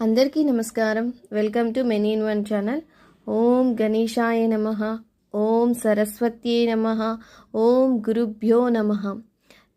అందరికీ నమస్కారం. Welcome to many in one channel. ఓం గణేశాయ నమ. ఓం సరస్వత్యే నమ. ఓం గురుభ్యో నమ.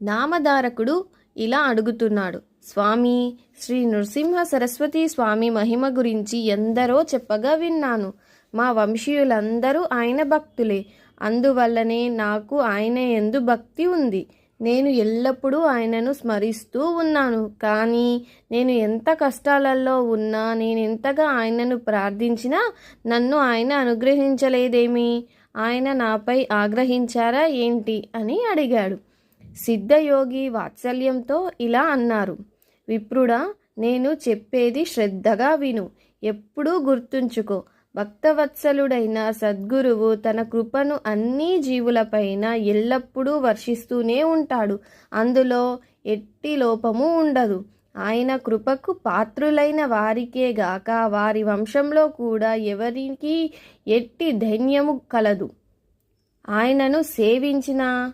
నామధారకుడు ఇలా అడుగుతున్నాడు. స్వామి శ్రీ నృసింహ సరస్వతి స్వామి మహిమ గురించి ఎందరో చెప్పగా విన్నాను. మా వంశీయులందరూ ఆయన భక్తులే. అందువల్లనే నాకు ఆయన ఎందు భక్తి ఉంది. నేను ఎల్లప్పుడూ ఆయనను స్మరిస్తూ ఉన్నాను. కానీ నేను ఎంత కష్టాలలో ఉన్నా నేను ఎంతగా ఆయనను ప్రార్థించినా నన్ను ఆయన అనుగ్రహించలేదేమి? ఆయన నాపై ఆగ్రహించారా ఏంటి? అని అడిగాడు. సిద్ధయోగి వాత్సల్యంతో ఇలా అన్నారు. విప్రుడా నేను చెప్పేది శ్రద్ధగా విను. ఎప్పుడూ గుర్తుంచుకో. భక్తవత్సలుడైన సద్గురువు తన కృపను అన్ని జీవులపైన ఎల్లప్పుడూ వర్షిస్తూనే ఉంటాడు. అందులో ఎట్టి లోపము ఉండదు. ఆయన కృపకు పాత్రులైన వారికే గాక వారి వంశంలో కూడా ఎవరికి ఎట్టి ధైన్యము కలదు. ఆయనను సేవించిన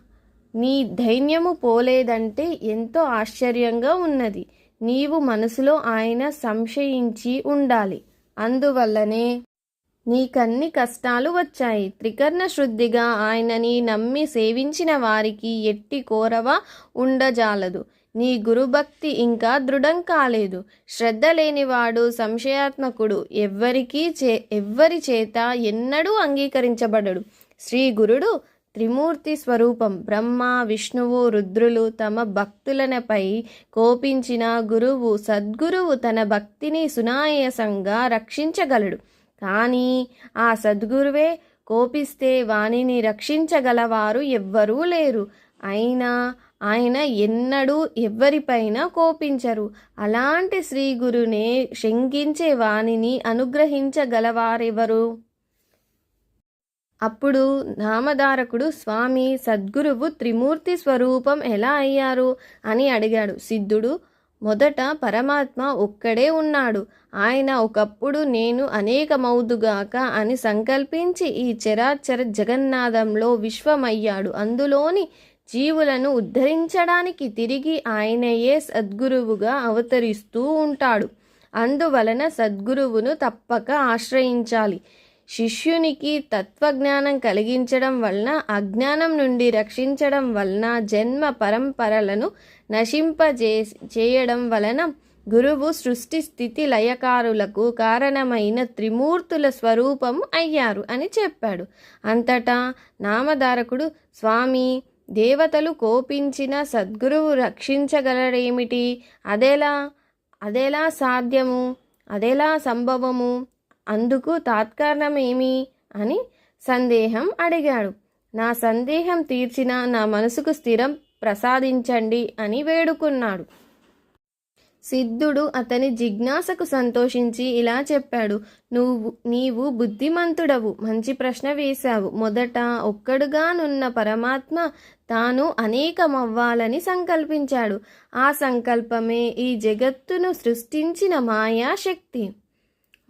నీ ధైన్యము పోలేదంటే ఎంతో ఆశ్చర్యంగా ఉన్నది. నీవు మనసులో ఆయన సంశయించి ఉండాలి. అందువల్లనే నీకన్ని కష్టాలు వచ్చాయి. త్రికర్ణ శుద్ధిగా ఆయనని నమ్మి సేవించిన వారికి ఎట్టి కోరవ ఉండజాలదు. నీ గురుభక్తి ఇంకా దృఢం కాలేదు. శ్రద్ధ లేనివాడు సంశయాత్మకుడు. ఎవ్వరికీ చే ఎవ్వరి చేత ఎన్నడూ అంగీకరించబడడు. శ్రీ గురుడు త్రిమూర్తి స్వరూపం. బ్రహ్మ విష్ణువు రుద్రులు తమ భక్తులనపై కోపించిన గురువు సద్గురువు తన భక్తిని సునాయాసంగా రక్షించగలడు. కానీ ఆ సద్గురువే కోపిస్తే వానిని రక్షించగలవారు ఎవ్వరూ లేరు. అయినా ఆయన ఎన్నడూ ఎవ్వరిపైన కోపించరు. అలాంటి శ్రీ గురునే శంకించే వానిని అనుగ్రహించగలవారెవరు? అప్పుడు నామధారకుడు స్వామి సద్గురువు త్రిమూర్తి స్వరూపం ఎలా అయ్యారు? అని అడిగాడు. సిద్ధుడు మొదట పరమాత్మ ఒక్కడే ఉన్నాడు. ఆయన ఒకప్పుడు నేను అనేకమౌదుగాక అని సంకల్పించి ఈ చరాచర జగన్నాథంలో విశ్వమయ్యాడు. అందులోని జీవులను ఉద్ధరించడానికి తిరిగి ఆయనయే సద్గురువుగా అవతరిస్తూ ఉంటాడు. అందువలన సద్గురువును తప్పక ఆశ్రయించాలి. శిష్యునికి తత్వజ్ఞానం కలిగించడం వలన అజ్ఞానం నుండి రక్షించడం వలన జన్మ పరంపరలను నశింపజే చేయడం వలన గురువు సృష్టి స్థితి లయకారులకు కారణమైన త్రిమూర్తుల స్వరూపం అయ్యారు అని చెప్పాడు. అంతటా నామధారకుడు స్వామి దేవతలు కోపించిన సద్గురువు రక్షించగలడేమిటి? అదెలా అదెలా సాధ్యము? అదెలా సంభవము? అందుకు తాత్కారణమేమి? అని సందేహం అడిగాడు. నా సందేహం తీర్చిన నా మనసుకు స్థిరం ప్రసాదించండి అని వేడుకున్నాడు. సిద్ధుడు అతని జిజ్ఞాసకు సంతోషించి ఇలా చెప్పాడు నువ్వు నీవు బుద్ధిమంతుడవు మంచి ప్రశ్న వేశావు. మొదట ఒక్కడుగానున్న పరమాత్మ తాను అనేకమవ్వాలని సంకల్పించాడు. ఆ సంకల్పమే ఈ జగత్తును సృష్టించిన మాయాశక్తి.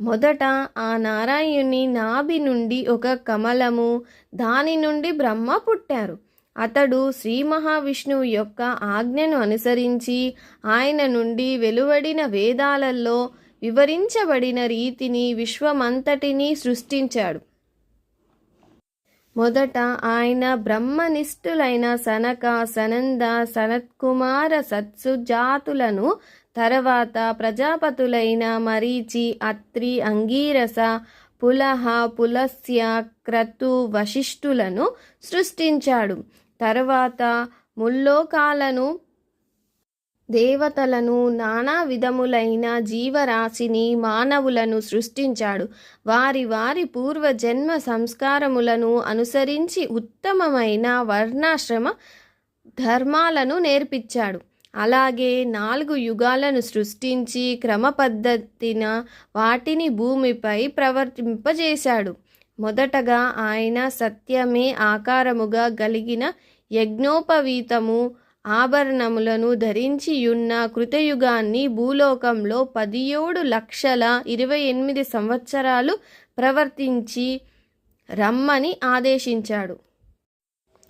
మొదట ఆ నారాయణుని నాభి నుండి ఒక కమలము దాని నుండి బ్రహ్మ పుట్టారు. అతడు శ్రీ మహావిష్ణువు యొక్క ఆజ్ఞను అనుసరించి ఆయన నుండి వెలువడిన వేదాలలో వివరించబడిన రీతిని విశ్వమంతటినీ సృష్టించాడు. మొదట ఆయన బ్రహ్మనిష్ఠులైన సనక సనంద సనత్కుమార సత్సుజాతులను తర్వాత ప్రజాపతులైన మరీచి అత్రి అంగీరస పులహ పులస్య క్రతు వశిష్ఠులను సృష్టించాడు. తర్వాత ముల్లోకాలను దేవతలను నానా విధములైన జీవరాశిని మానవులను సృష్టించాడు. వారి వారి పూర్వజన్మ సంస్కారములను అనుసరించి ఉత్తమమైన వర్ణాశ్రమ ధర్మాలను నేర్పించాడు. అలాగే నాలుగు యుగాలను సృష్టించి క్రమపద్ధతిన వాటిని భూమిపై ప్రవర్తింపజేశాడు. మొదటగా ఆయన సత్యమే ఆకారముగా కలిగిన యజ్ఞోపవీతము ఆభరణములను ధరించియున్న కృతయుగాన్ని భూలోకంలో పదిహేడు లక్షల ఇరవై ఎనిమిది సంవత్సరాలు ప్రవర్తించి రమ్మని ఆదేశించాడు.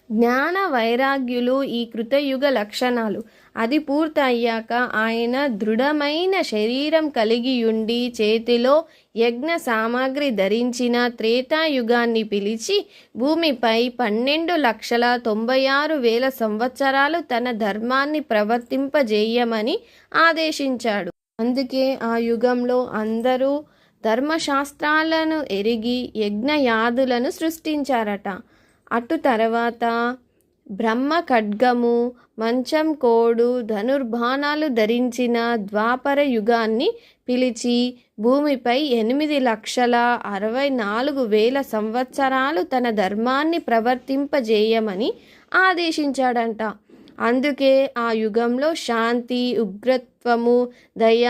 జ్ఞాన వైరాగ్యులు ఈ కృతయుగ లక్షణాలు. అది పూర్తయ్యాక ఆయన దృఢమైన శరీరం కలిగియుండి చేతిలో యజ్ఞ సామాగ్రి ధరించిన త్రేతాయుగాన్ని పిలిచి భూమిపై పన్నెండు లక్షల తొంభై ఆరు వేల సంవత్సరాలు తన ధర్మాన్ని ప్రవర్తింపజేయమని ఆదేశించాడు. అందుకే ఆ యుగంలో అందరూ ధర్మశాస్త్రాలను ఎరిగి యజ్ఞయాదులను సృష్టించారట. అటు తర్వాత బ్రహ్మ ఖడ్గము మంచం కోడు ధనుర్బాణాలు ధరించిన ద్వాపర యుగాన్ని పిలిచి భూమిపై ఎనిమిది లక్షల అరవై నాలుగు వేల సంవత్సరాలు తన ధర్మాన్ని ప్రవర్తింపజేయమని ఆదేశించాడంట. అందుకే ఆ యుగంలో శాంతి ఉగ్రత్వము దయ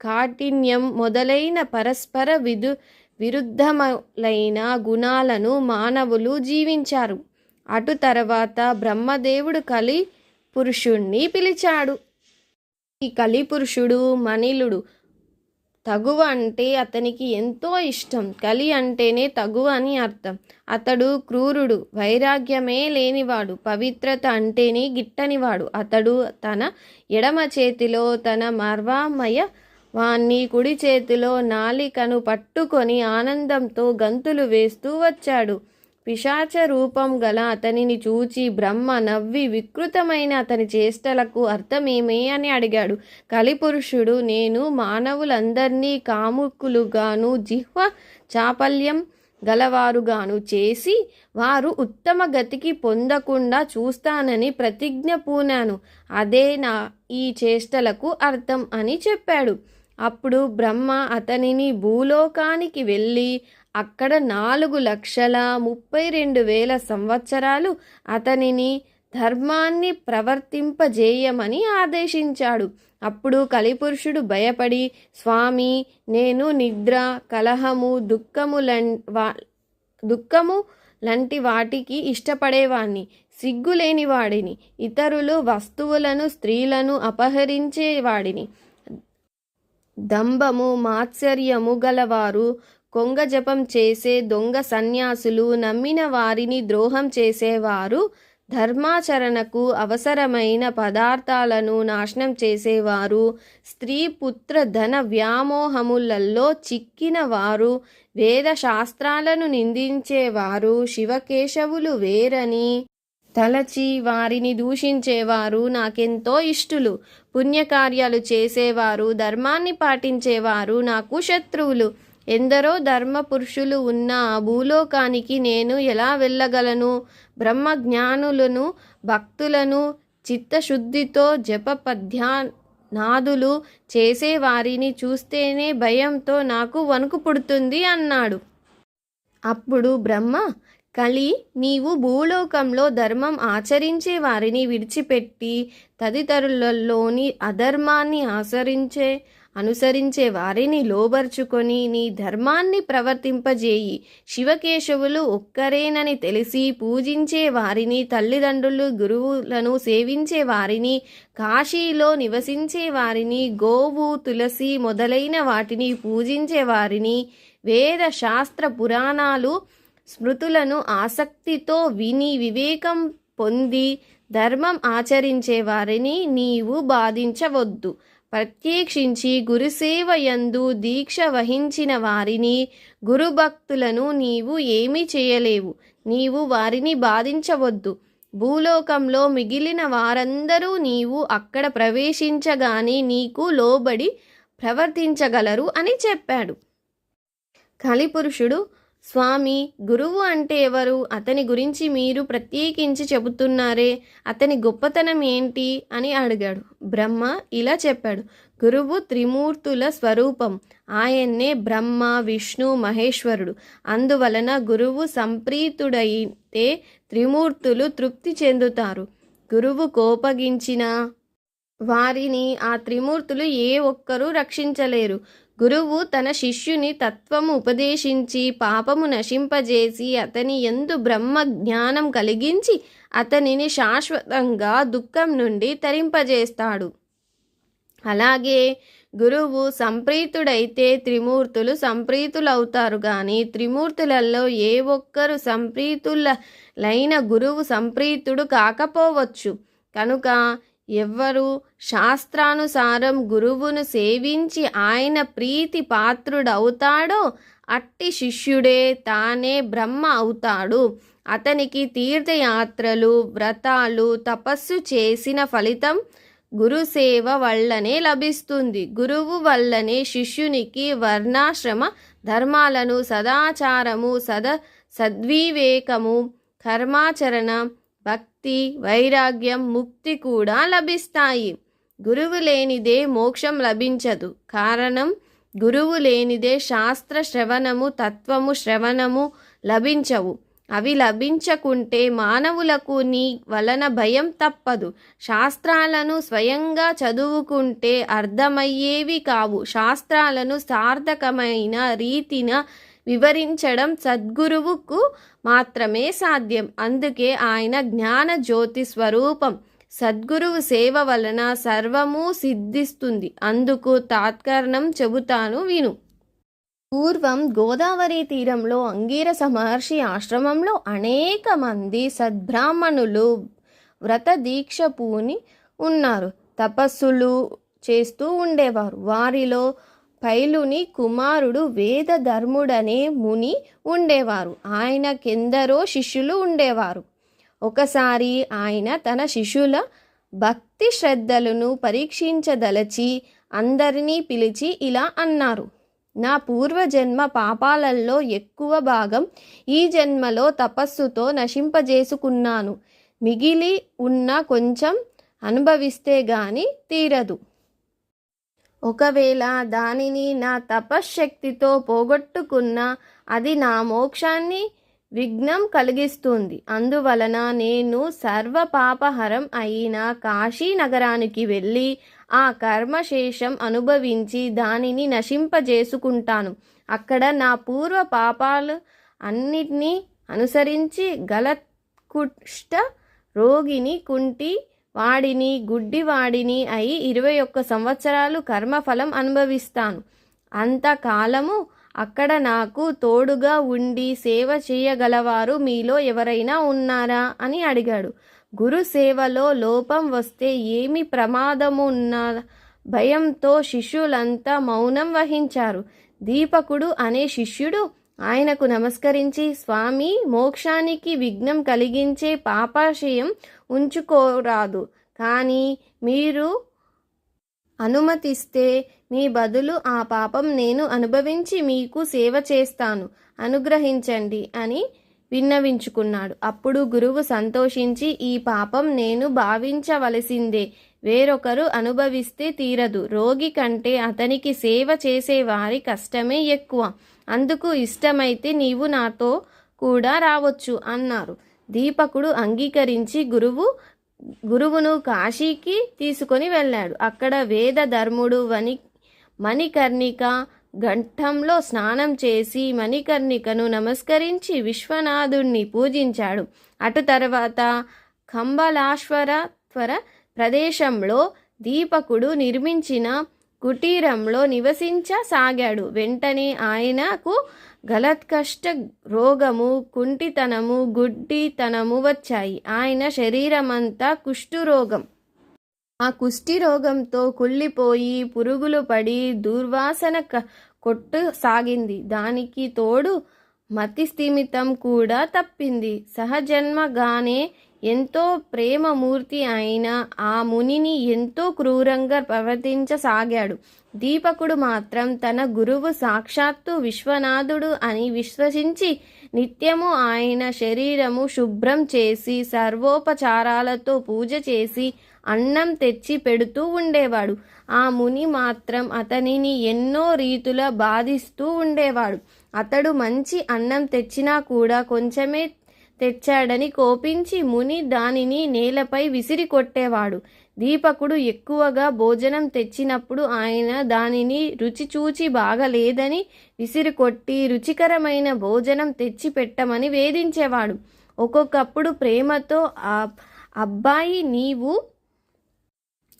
కాఠిన్యం మొదలైన పరస్పర విదు విరుద్ధములైన గుణాలను మానవులు జీవించారు. అటు తర్వాత బ్రహ్మదేవుడు కలి పురుషుణ్ణి పిలిచాడు. ఈ కలి పురుషుడు మణిలుడు. తగువ అంటే అతనికి ఎంతో ఇష్టం. కలి అంటేనే తగువ అని అర్థం. అతడు క్రూరుడు వైరాగ్యమే లేనివాడు. పవిత్రత అంటేనే గిట్టనివాడు. అతడు తన ఎడమ చేతిలో తన మర్వామయ వాణ్ణి కుడి చేతిలో నాలికను పట్టుకొని ఆనందంతో గంతులు వేస్తూ వచ్చాడు. పిశాచ రూపం గల అతనిని చూచి బ్రహ్మ నవ్వి వికృతమైన అతని చేష్టలకు అర్థమేమే అని అడిగాడు. కలిపురుషుడు నేను మానవులందరినీ కాముకులుగాను జిహ్వ చాపల్యం గలవారుగాను చేసి వారు ఉత్తమ గతికి పొందకుండా చూస్తానని ప్రతిజ్ఞ పూనాను. అదే నా ఈ చేష్టలకు అర్థం అని చెప్పాడు. అప్పుడు బ్రహ్మ అతనిని భూలోకానికి వెళ్ళి అక్కడ నాలుగు లక్షల ముప్పై రెండు వేల సంవత్సరాలు అతనిని ధర్మాన్ని ప్రవర్తింపజేయమని ఆదేశించాడు. అప్పుడు కలిపురుషుడు భయపడి స్వామి నేను నిద్ర కలహము దుఃఖము వా దుఃఖము లాంటి వాటికి ఇష్టపడేవాణ్ణి. సిగ్గులేని వాడిని ఇతరులు వస్తువులను స్త్రీలను అపహరించేవాడిని. దంభము మాత్సర్యము గలవారు. కొంగ జపం చేసే దొంగ సన్యాసులు నమ్మిన వారిని ద్రోహం చేసేవారు. ధర్మాచరణకు అవసరమైన పదార్థాలను నాశనం చేసేవారు. స్త్రీ పుత్ర ధన వ్యామోహములలో చిక్కిన వారు వేద శాస్త్రాలను నిందించేవారు. శివకేశవులు వేరని తలచి వారిని దూషించేవారు నాకెంతో ఇష్టులు. పుణ్యకార్యాలు చేసేవారు ధర్మాన్ని పాటించేవారు నాకు శత్రువులు. ఎందరో ధర్మ పురుషులు ఉన్న భూలోకానికి నేను ఎలా వెళ్ళగలను? బ్రహ్మ జ్ఞానులను భక్తులను చిత్తశుద్ధితో జప పద్యానాదులు చేసేవారిని చూస్తేనే భయంతో నాకు వణుకు పుడుతుంది అన్నాడు. అప్పుడు బ్రహ్మ కలి నీవు భూలోకంలో ధర్మం ఆచరించే వారిని విడిచిపెట్టి తదితరులలోని అధర్మాన్ని ఆచరించే అనుసరించే వారిని లోబర్చుకొని నీ ధర్మాన్ని ప్రవర్తింపజేయి. శివకేశవులు ఒక్కరేనని తెలిసి పూజించే వారిని తల్లిదండ్రులు గురువులను సేవించే వారిని కాశీలో నివసించే వారిని గోవు తులసి మొదలైన వాటిని పూజించే వారిని వేద శాస్త్ర పురాణాలు స్మృతులను ఆసక్తితో విని వివేకం పొంది ధర్మం ఆచరించే వారిని నీవు బాధించవద్దు. ప్రత్యేక్షించి గురుసేవయందు దీక్ష వహించిన వారిని గురుభక్తులను నీవు ఏమీ చేయలేవు. నీవు వారిని బాధించవద్దు. భూలోకంలో మిగిలిన వారందరూ నీవు అక్కడ ప్రవేశించగానే నీకు లోబడి ప్రవర్తించగలరు అని చెప్పాడు. కలిపురుషుడు స్వామి గురువు అంటే ఎవరు? అతని గురించి మీరు ప్రత్యేకించి చెబుతున్నారే. అతని గొప్పతనం ఏంటి? అని అడిగాడు. బ్రహ్మ ఇలా చెప్పాడు. గురువు త్రిమూర్తుల స్వరూపం. ఆయన్నే బ్రహ్మ విష్ణు మహేశ్వరుడు. అందువలన గురువు సంప్రీతుడైతే త్రిమూర్తులు తృప్తి చెందుతారు. గురువు కోపగించిన వారిని ఆ త్రిమూర్తులు ఏ ఒక్కరూ రక్షించలేరు. గురువు తన శిష్యుని తత్వము ఉపదేశించి పాపము నశింపజేసి అతని ఎందు బ్రహ్మ జ్ఞానం కలిగించి అతనిని శాశ్వతంగా దుఃఖం నుండి తరింపజేస్తాడు. అలాగే గురువు సంప్రీతుడైతే త్రిమూర్తులు సంప్రీతులవుతారు. కానీ త్రిమూర్తులలో ఏ ఒక్కరు సంప్రీతులైన గురువు సంప్రీతుడు కాకపోవచ్చు. కనుక ఎవ్వరు శాస్త్రానుసారం గురువును సేవించి ఆయన ప్రీతి పాత్రుడవుతాడో అట్టి శిష్యుడే తానే బ్రహ్మ అవుతాడు. అతనికి తీర్థయాత్రలు వ్రతాలు తపస్సు చేసిన ఫలితం గురుసేవ వల్లనే లభిస్తుంది. గురువు వల్లనే శిష్యునికి వర్ణాశ్రమ ధర్మాలను సదాచారము సద సద్వివేకము కర్మాచరణ భక్తి వైరాగ్యం ముక్తి కూడా లభిస్తాయి. గురువు లేనిదే మోక్షం లభించదు. కారణం గురువు లేనిదే శాస్త్ర శ్రవణము తత్వము శ్రవణము లభించవు. అవి లభించకుంటే మానవులకు నీ వలన భయం తప్పదు. శాస్త్రాలను స్వయంగా చదువుకుంటే అర్థమయ్యేవి కావు. శాస్త్రాలను సార్థకమైన రీతిన వివరించడం సద్గురువుకు మాత్రమే సాధ్యం. అందుకే ఆయన జ్ఞాన జ్యోతి స్వరూపం. సద్గురువు సేవ వలన సర్వము సిద్ధిస్తుంది. అందుకు తాత్కరణం చెబుతాను విను. పూర్వం గోదావరి తీరంలో అంగీరస మహర్షి ఆశ్రమంలో అనేక మంది సద్బ్రాహ్మణులు వ్రత దీక్ష పూని ఉన్నారు. తపస్సులు చేస్తూ ఉండేవారు. వారిలో పైలుని కుమారుడు వేదధర్ముడనే ముని ఉండేవారు. ఆయనకెందరో శిష్యులు ఉండేవారు. ఒకసారి ఆయన తన శిష్యుల భక్తి శ్రద్ధలను పరీక్షించదలచి అందరినీ పిలిచి ఇలా అన్నారు. నా పూర్వజన్మ పాపాలల్లో ఎక్కువ భాగం ఈ జన్మలో తపస్సుతో నశింపజేసుకున్నాను. మిగిలి ఉన్న కొంచెం అనుభవిస్తే గాని తీరదు. ఒకవేళ దానిని నా తపశ్శక్తితో పోగొట్టుకున్న అది నా మోక్షాన్ని విఘ్నం కలిగిస్తుంది. అందువలన నేను సర్వ పాపహరం అయిన కాశీ నగరానికి వెళ్ళి ఆ కర్మశేషం అనుభవించి దానిని నశింపజేసుకుంటాను. అక్కడ నా పూర్వ పాపాలు అన్నిటినీ అనుసరించి గలకుష్ట రోగిని కుంటి వాడిని గుడ్డివాడిని అయి ఇరవై ఒక్క సంవత్సరాలు కర్మఫలం అనుభవిస్తాను. అంతకాలము అక్కడ నాకు తోడుగా ఉండి సేవ చేయగలవారు మీలో ఎవరైనా ఉన్నారా అని అడిగాడు. గురు సేవలో లోపం వస్తే ఏమి ప్రమాదము ఉన్నా భయంతో శిష్యులంతా మౌనం వహించారు. దీపకుడు అనే శిష్యుడు ఆయనకు నమస్కరించి స్వామి మోక్షానికి విఘ్నం కలిగించే పాపాశయం ఉంచుకోరాదు. కానీ మీరు అనుమతిస్తే మీ బదులు ఆ పాపం నేను అనుభవించి మీకు సేవ చేస్తాను. అనుగ్రహించండి అని విన్నవించుకున్నాడు. అప్పుడు గురువు సంతోషించి ఈ పాపం నేను భావించవలసిందే. వేరొకరు అనుభవిస్తే తీరదు. రోగి కంటే అతనికి సేవ చేసేవారి కష్టమే ఎక్కువ. అందుకు ఇష్టమైతే నీవు నాతో కూడా రావచ్చు అన్నారు. దీపకుడు అంగీకరించి గురువు గురువును కాశీకి తీసుకొని వెళ్ళాడు. అక్కడ వేద ధర్ముడు వని మణికర్ణిక ఘట్టంలో స్నానం చేసి మణికర్ణికను నమస్కరించి విశ్వనాథుణ్ణి పూజించాడు. అటు తర్వాత కంబలాశ్వరత్వర ప్రదేశంలో దీపకుడు నిర్మించిన కుటీరంలో నివసించసాగాడు. వెంటనే ఆయనకు గలత్కష్ట రోగము కుంటితనము గుడ్డితనము వచ్చాయి. ఆయన శరీరమంతా కుష్ఠురోగం. ఆ కుష్టి రోగంతో కుళ్ళిపోయి పురుగులు పడి దుర్వాసన కొట్టు సాగింది దానికి తోడు మతి స్థిమితం కూడా తప్పింది. సహజన్మగానే ఎంతో ప్రేమమూర్తి అయిన ఆ మునిని ఎంతో క్రూరంగా ప్రవర్తించసాగాడు. దీపకుడు మాత్రం తన గురువు సాక్షాత్తు విశ్వనాథుడు అని విశ్వసించి నిత్యము ఆయన శరీరము శుభ్రం చేసి సర్వోపచారాలతో పూజ చేసి అన్నం తెచ్చి పెడుతూ ఉండేవాడు. ఆ ముని మాత్రం అతనిని ఎన్నో రీతుల బాధిస్తూ ఉండేవాడు. అతడు మంచి అన్నం తెచ్చినా కూడా కొంచెమే తెచ్చాడని కోపించి ముని దానిని నేలపై విసిరి కొట్టేవాడు. దీపకుడు ఎక్కువగా భోజనం తెచ్చినప్పుడు ఆయన దానిని రుచి చూచి బాగలేదని విసిరికొట్టి రుచికరమైన భోజనం తెచ్చి పెట్టమని వేధించేవాడు. ఒక్కొక్కప్పుడు ప్రేమతో ఆ అబ్బాయి నీవు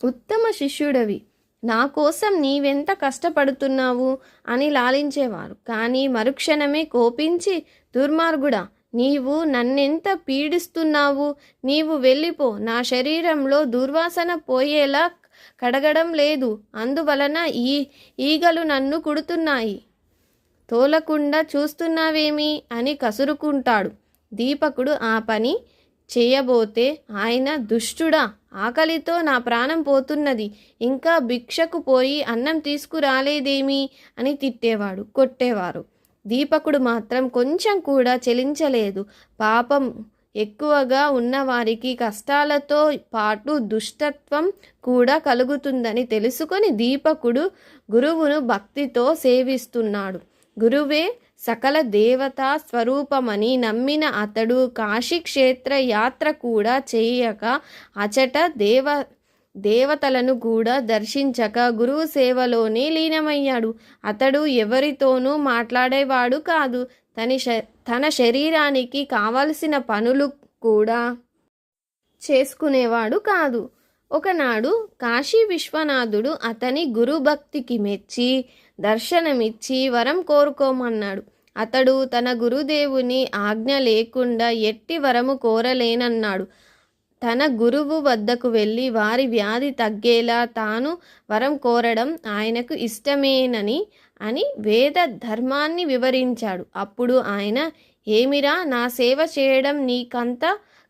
ఉత్తమ శిష్యుడవి. నా కోసం నీవెంత కష్టపడుతున్నావు? అని లాలించేవారు. కానీ మరుక్షణమే కోపించి దుర్మార్గుడా నీవు నన్నెంత పీడిస్తున్నావు? నీవు వెళ్ళిపో. నా శరీరంలో దుర్వాసన పోయేలా కడగడం లేదు. అందువలన ఈ ఈగలు నన్ను కుడుతున్నాయి. తోలకుండా చూస్తున్నావేమి? అని కసురుకుంటాడు. దీపకుడు ఆ పని చేయబోతే ఆయన దుష్టుడా ఆకలితో నా ప్రాణం పోతున్నది. ఇంకా భిక్షకు పోయి అన్నం తీసుకురాలేదేమి? అని తిట్టేవాడు కొట్టేవారు. దీపకుడు మాత్రం కొంచెం కూడా చెలించలేదు. పాపం ఎక్కువగా ఉన్నవారికి కష్టాలతో పాటు దుష్టత్వం కూడా కలుగుతుందని తెలుసుకొని దీపకుడు గురువును భక్తితో సేవిస్తున్నాడు. గురువే సకల దేవతా స్వరూపమని నమ్మిన అతడు కాశీక్షేత్ర యాత్ర కూడా చేయక అచట దేవ దేవతలను కూడా దర్శించక గురువు సేవలోనే లీనమయ్యాడు. అతడు ఎవరితోనూ మాట్లాడేవాడు కాదు. తన శ- తన శరీరానికి కావలసిన పనులు కూడా చేసుకునేవాడు కాదు. ఒకనాడు కాశీ విశ్వనాథుడు అతని గురుభక్తికి మెచ్చి దర్శనమిచ్చి వరం కోరుకోమన్నాడు. అతడు తన గురుదేవుని ఆజ్ఞ లేకుండా ఎట్టి వరము కోరలేనన్నాడు. తన గురువు వద్దకు వెళ్ళి వారి వ్యాధి తగ్గేలా తాను వరం కోరడం ఆయనకు ఇష్టమేనని అని వేద ధర్మాన్ని వివరించాడు. అప్పుడు ఆయన ఏమిరా నా సేవ చేయడం నీకంత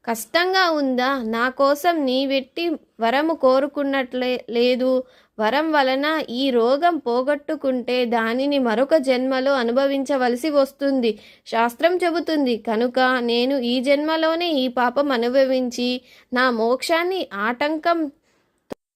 కష్టంగా ఉందా? నా కోసం నీవెట్టి వరము కోరుకున్నట్లే లేదు. వరం వలన ఈ రోగం పోగొట్టుకుంటే దానిని మరొక జన్మలో అనుభవించవలసి వస్తుంది. శాస్త్రం చెబుతుంది కనుక నేను ఈ జన్మలోనే ఈ పాపం అనుభవించి నా మోక్షాన్ని ఆటంకం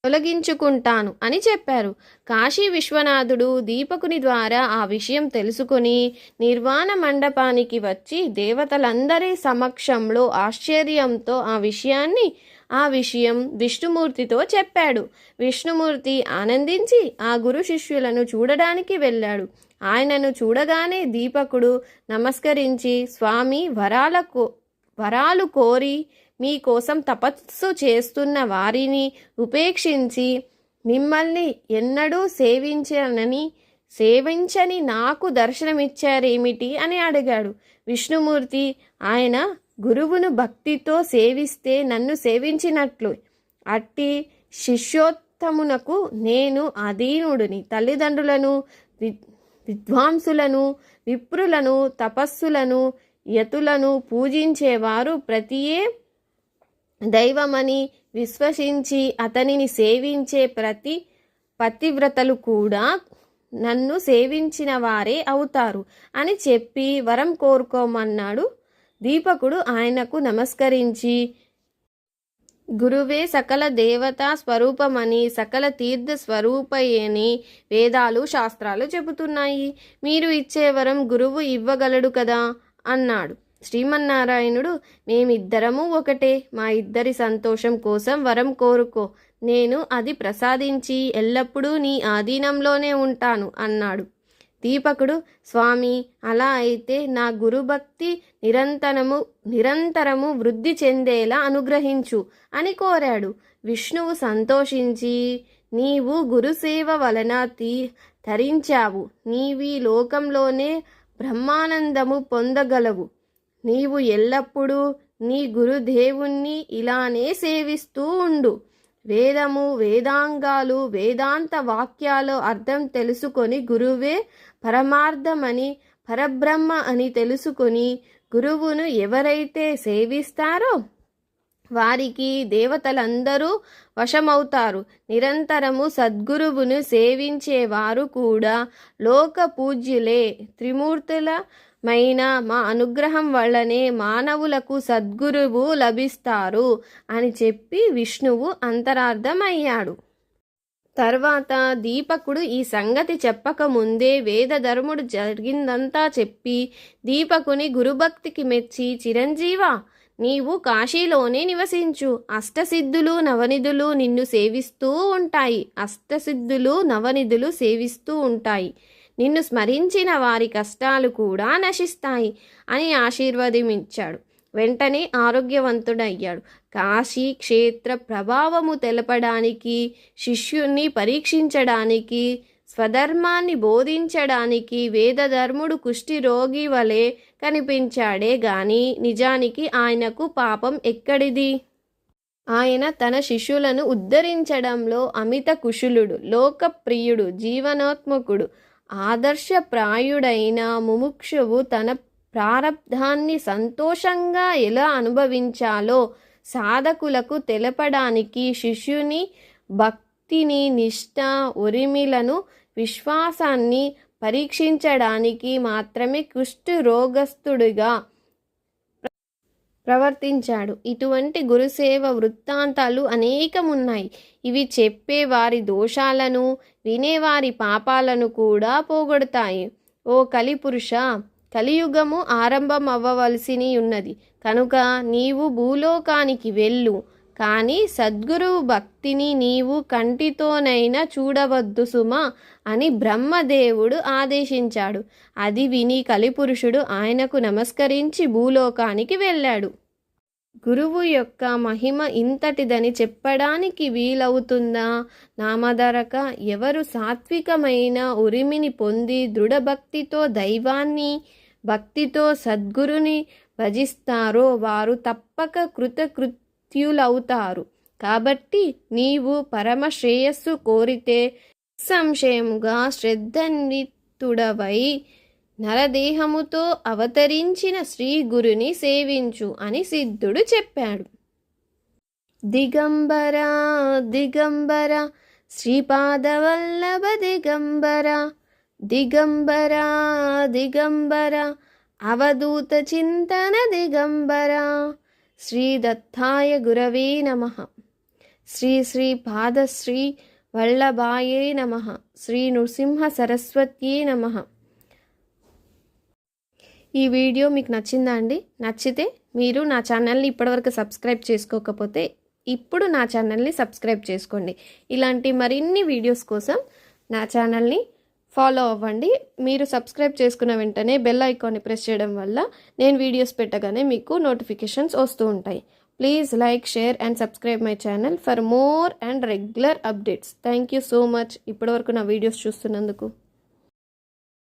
తొలగించుకుంటాను అని చెప్పారు. కాశీ విశ్వనాథుడు దీపకుని ద్వారా ఆ విషయం తెలుసుకొని నిర్వాణ మండపానికి వచ్చి దేవతలందరి సమక్షంలో ఆశ్చర్యంతో ఆ విషయాన్ని ఆ విషయం విష్ణుమూర్తితో చెప్పాడు. విష్ణుమూర్తి ఆనందించి ఆ గురు శిష్యులను చూడడానికి వెళ్ళాడు. ఆయనను చూడగానే దీపకుడు నమస్కరించి స్వామి వరాల కో వరాలు కోరి మీకోసం తపస్సు చేస్తున్న వారిని ఉపేక్షించి మిమ్మల్ని ఎన్నడూ సేవించనని సేవించని నాకు దర్శనమిచ్చారేమిటి? అని అడిగాడు. విష్ణుమూర్తి ఆయన గురువును భక్తితో సేవిస్తే నన్ను సేవించినట్లు. అట్టి శిష్యోత్తమునకు నేను అధీనుడిని తల్లిదండ్రులను వి విద్వాంసులను విప్రులను తపస్సులను యతులను పూజించేవారు ప్రతియే దైవమని విశ్వసించి అతనిని సేవించే ప్రతి పతివ్రతలు కూడా నన్ను సేవించిన వారే అవుతారు అని చెప్పి వరం కోరుకోమన్నాడు దీపకుడు ఆయనకు నమస్కరించి గురువే సకల దేవతా స్వరూపమని సకల తీర్థ స్వరూపయని వేదాలు శాస్త్రాలు చెబుతున్నాయి. మీరు ఇచ్చే వరం గురువు ఇవ్వగలడు కదా అన్నాడు. శ్రీమన్నారాయణుడు మేమిద్దరము ఒకటే. మా ఇద్దరి సంతోషం కోసం వరం కోరుకో. నేను అది ప్రసాదించి ఎల్లప్పుడూ నీ ఆధీనంలోనే ఉంటాను అన్నాడు. దీపకుడు స్వామి అలా అయితే నా గురుభక్తి నిరంతరము నిరంతరము వృద్ధి చెందేలా అనుగ్రహించు అని కోరాడు. విష్ణువు సంతోషించి నీవు గురుసేవ వలన తీ తరించావు. నీవి లోకంలోనే బ్రహ్మానందము పొందగలవు. నీవు ఎల్లప్పుడూ నీ గురుదేవుణ్ణి ఇలానే సేవిస్తూ ఉండు. వేదము వేదాంగాలు వేదాంత వాక్యాలు అర్థం తెలుసుకొని గురువే పరమార్థమని పరబ్రహ్మ అని తెలుసుకొని గురువును ఎవరైతే సేవిస్తారో వారికి దేవతలందరూ వశమవుతారు. నిరంతరము సద్గురువును సేవించేవారు కూడా లోక పూజ్యులే. మైన మా అనుగ్రహం వల్లనే మానవులకు సద్గురువు లభిస్తారు అని చెప్పి విష్ణువు అంతరార్థమయ్యాడు. తర్వాత దీపకుడు ఈ సంగతి చెప్పక ముందే వేదధర్ముడు జరిగిందంతా చెప్పి దీపకుని గురుభక్తికి మెచ్చి చిరంజీవా నీవు కాశీలోనే నివసించు. అష్టసిద్ధులు నవనిధులు నిన్ను సేవిస్తూ ఉంటాయి. అష్టసిద్ధులు నవనిధులు సేవిస్తూ ఉంటాయి. నిన్ను స్మరించిన వారి కష్టాలు కూడా నశిస్తాయి అని ఆశీర్వదించాడు. వెంటనే ఆరోగ్యవంతుడయ్యాడు. కాశీ క్షేత్ర ప్రభావము తెలపడానికి శిష్యుణ్ణి పరీక్షించడానికి స్వధర్మాన్ని బోధించడానికి వేదధర్ముడు కుష్టి రోగి వలె కనిపించాడే గాని నిజానికి ఆయనకు పాపం ఎక్కడిది? ఆయన తన శిష్యులను ఉద్ధరించడంలో అమిత కుశులుడు లోకప్రియుడు జీవనోత్ముకుడు ఆదర్శప్రాయుడైన ముముక్షువు తన ప్రారబ్ధాన్ని సంతోషంగా ఎలా అనుభవించాలో సాధకులకు తెలపడానికి శిష్యుని భక్తిని నిష్ఠ ఉరిమిలను విశ్వాసాన్ని పరీక్షించడానికి మాత్రమే కుష్ఠు రోగస్తుడిగా ప్రవర్తించాడు. ఇటువంటి గురుసేవ వృత్తాంతాలు అనేకమున్నాయి. ఇవి చెప్పే వారి దోషాలను వినేవారి పాపాలను కూడా పోగొడతాయి. ఓ కలిపురుష కలియుగము ఆరంభం అవ్వవలసిని ఉన్నది కనుక నీవు భూలోకానికి వెళ్ళు. కానీ సద్గురువు భక్తిని నీవు కంటితోనైనా చూడవద్దు సుమా అని బ్రహ్మదేవుడు ఆదేశించాడు. అది విని కలిపురుషుడు ఆయనకు నమస్కరించి భూలోకానికి వెళ్ళాడు. గురువు యొక్క మహిమ ఇంతటిదని చెప్పడానికి వీలవుతుందా? నామధరక ఎవరు సాత్వికమైన ఉరిమిని పొంది దృఢభక్తితో దైవాన్ని భక్తితో సద్గురుని భజిస్తారో వారు తప్పక కృతకృత్యులవుతారు కాబట్టి నీవు పరమ శ్రేయస్సు కోరితే సంశయముగా శ్రద్ధన్వితుడవై నరదేహముతో అవతరించిన శ్రీ గురుని సేవించు అని సిద్ధుడు చెప్పాడు. దిగంబర దిగంబర శ్రీపాదవల్లభ దిగంబర దిగంబర దిగంబర అవధూత చింతన దిగంబర శ్రీ దత్తాయ గురవే నమ. శ్రీ శ్రీ పాదశ్రీ వల్లభాయే నమ. శ్రీ నృసింహ సరస్వత్యే నమ. ఈ వీడియో మీకు నచ్చిందా అండి? నచ్చితే మీరు నా ఛానల్ని ఇప్పటివరకు సబ్స్క్రైబ్ చేసుకోకపోతే ఇప్పుడు నా ఛానల్ని సబ్స్క్రైబ్ చేసుకోండి. ఇలాంటి మరిన్ని వీడియోస్ కోసం నా ఛానల్ని ఫాలో అవ్వండి. మీరు సబ్స్క్రైబ్ చేసుకున్న వెంటనే బెల్ ఐకాన్ని ప్రెస్ చేయడం వల్ల నేను వీడియోస్ పెట్టగానే మీకు నోటిఫికేషన్స్ వస్తూ ఉంటాయి. Please like share and subscribe my channel for more and regular updates. Thank you so much. ఇప్పటివరకు నా వీడియోస్ చూస్తున్నందుకు.